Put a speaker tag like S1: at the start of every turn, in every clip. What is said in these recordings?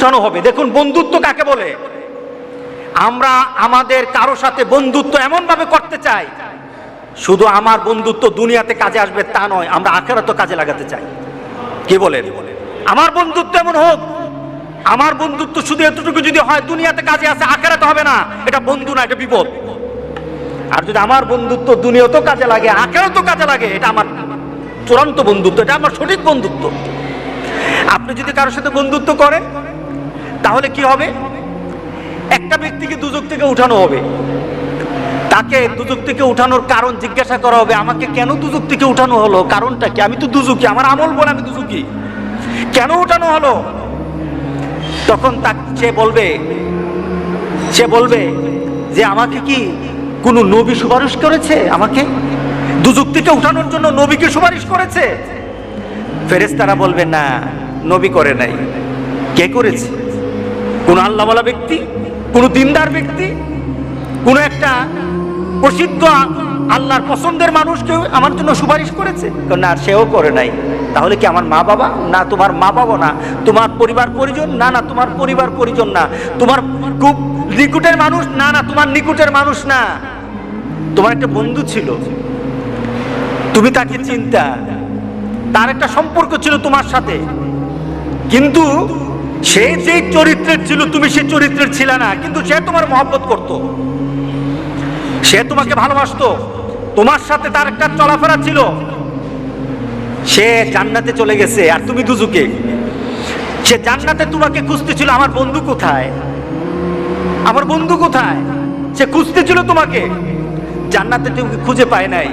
S1: উঠানো হবে। দেখুন, বন্ধুত্ব কাকে বলে? আমরা আমাদের কারও সাথে বন্ধুত্ব এমন ভাবে করতে চাই, শুধু আমার বন্ধুত্ব দুনিয়াতে কাজে আসবে তা নয়, আমরা আখেরাত কাজে লাগাতে চাই। কি বলেন? আমার বন্ধুত্ব এমন হোক, আমার বন্ধুত্ব শুধু এতটুকু যদি হয়, দুনিয়াতে কাজে আসে, আখেরাতে হবে না। এটা বন্ধু না, এটা বিপদ। আর যদি আমার বন্ধুত্ব দুনিয়াতেও কাজে লাগে, আখেরাতেও কাজে লাগে, এটা আমার চূড়ান্ত বন্ধুত্ব, এটা আমার সঠিক বন্ধুত্ব। আপনি যদি কারোর সাথে বন্ধুত্ব করেন তাহলে কি হবে? একটা ব্যক্তিকে দুযোগ থেকে উঠানো হবে। তাকে দুযোগ থেকে উঠানোর কারণ জিজ্ঞাসা করা হবে, আমাকে কেন দুযোগ থেকে উঠানো হলো? কারণটা কি? আমি তো দুজুকি আমার আমল বলে আমি দুজুকি কেন উঠানো হলো? তখন তা সে বলবে সে বলবে যে আমাকে কি কোনো নবী সুপারিশ করেছে আমাকে? দুযুগ থেকে উঠানোর জন্য নবীকে সুপারিশ করেছে? ফেরেশতারা বলবে, না, নবী করে নাই। কে করেছে? কোন আল্লাহওয়ালা ব্যক্তি, কোন দিনদার ব্যক্তি, কোন একটা প্রসিদ্ধ আল্লাহর পছন্দের মানুষ কেউ আমার জন্য সুপারিশ করেছে? না সেও করে নাই। তাহলে কি আমার মা বাবা? না, তোমার মা বাবা না। তোমার পরিবার পরিজন? না না, তোমার পরিবার পরিজন না। তোমার খুব নিকুটের মানুষ? না না, তোমার নিকুটের মানুষ না। তোমার একটা বন্ধু ছিল। তুমি তাকে চিন্তা। তার একটা সম্পর্ক ছিল তোমার সাথে। কিন্তু সে যে চরিত্রের ছিল, তুমি সে চরিত্রের ছিল না, কিন্তু সে তোমার মহব্বত করত। সে তোমাকে ভালোবাসতো। তোমার সাথে তার একটা চলাফেরা ছিল। সে জান্নাতে চলে গেছে, আর তুমি দুজুকে। সে জান্নাতে তোমাকে খুঁজতেছিল, আমার বন্ধু কোথায়? আমার বন্ধু কোথায়? সে খুঁজতেছিল তোমাকে। জান্নাতে তুমি খুঁজে পায় নাই।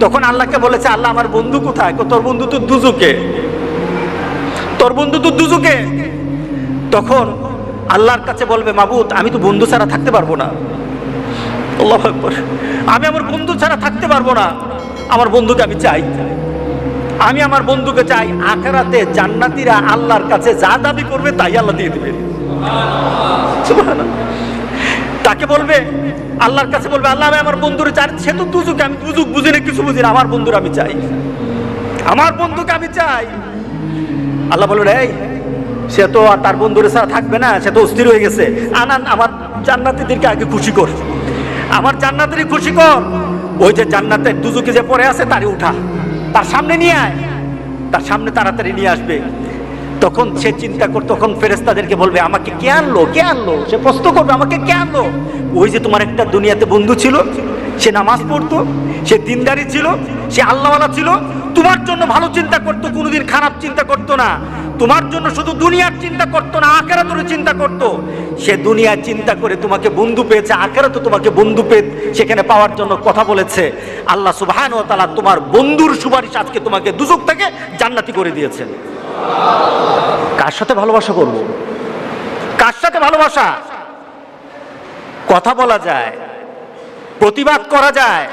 S1: তখন আল্লাহকে বলেছে, আল্লাহ, আমার বন্ধু কোথায়? তোর বন্ধু তো দুজুকে। তোর বন্ধু তো দুজুকে। তখন আল্লাহর কাছে বলবে মাবুত আমি তো বন্ধু ছাড়া থাকতে পারব না। আমি আমার বন্ধু ছাড়া থাকতে পারব না। আমার বন্ধুকে আমি চাই। আমি আমার বন্ধুকে চাই, আখেরাতে জান্নাতীরা আল্লাহর কাছে যা দাবি করবে তাই আল্লাহ দিয়ে দিবে। তাকে বলবে, আল্লাহর কাছে বলবে, আল্লাহ, আমি আমার বন্ধুরে চাই, সে তো দুজুকে আমি দুজুক বুঝি না, কিছু বুঝি না, আমার বন্ধুর আমি চাই। আমার বন্ধুকে আমি চাই। আল্লাহ বলবেন, এই সে তো আর তার বন্ধুরে ছাড়া থাকবে না, সে তো অস্থির হয়ে গেছে। আনান, আমার জান্নাতিদেরকে আগে খুশি কর। আমার জান্নাতেরই খুশি কর। ওই যে জান্নাতের দুজুকে যে পড়ে আছে তারই উঠা। তার সামনে নিয়ে আয়। তার সামনে তাড়াতাড়ি নিয়ে আসবে। তখন সে চিন্তা কর, তখন ফেরেস্তাদেরকে বলবে, আমাকে কে আনলো? কে আনলো? সে প্রশ্ন করবে, আমাকে কে আনলো? ওই যে তোমার একটা দুনিয়াতে বন্ধু ছিল, সে নামাজ পড়তো, সে দিনদারি ছিল, সে আল্লাহওয়ালা ছিল তোমার জন্য ভালো চিন্তা করতো, কোনোদিন খারাপ চিন্তা করতো না। তোমার জন্য শুধু দুনিয়ার চিন্তা করতো না আখেরাতের চিন্তা করতো। সে দুনিয়ার চিন্তা করে তোমাকে বন্ধু পেয়েছে, আখেরাতে তোমাকে বন্ধু পেয়ে সেখানে পাওয়ার জন্য কথা বলেছে। আল্লাহ সুবহান ও তালা তোমার বন্ধুর সুপারিশ আজকে তোমাকে দুজক থেকে জান্নাতি করে দিয়েছেন। কার সাথে ভালোবাসা করব? কার সাথে ভালোবাসা? কথা বলা যায়, প্রতিবাদ করা যায়।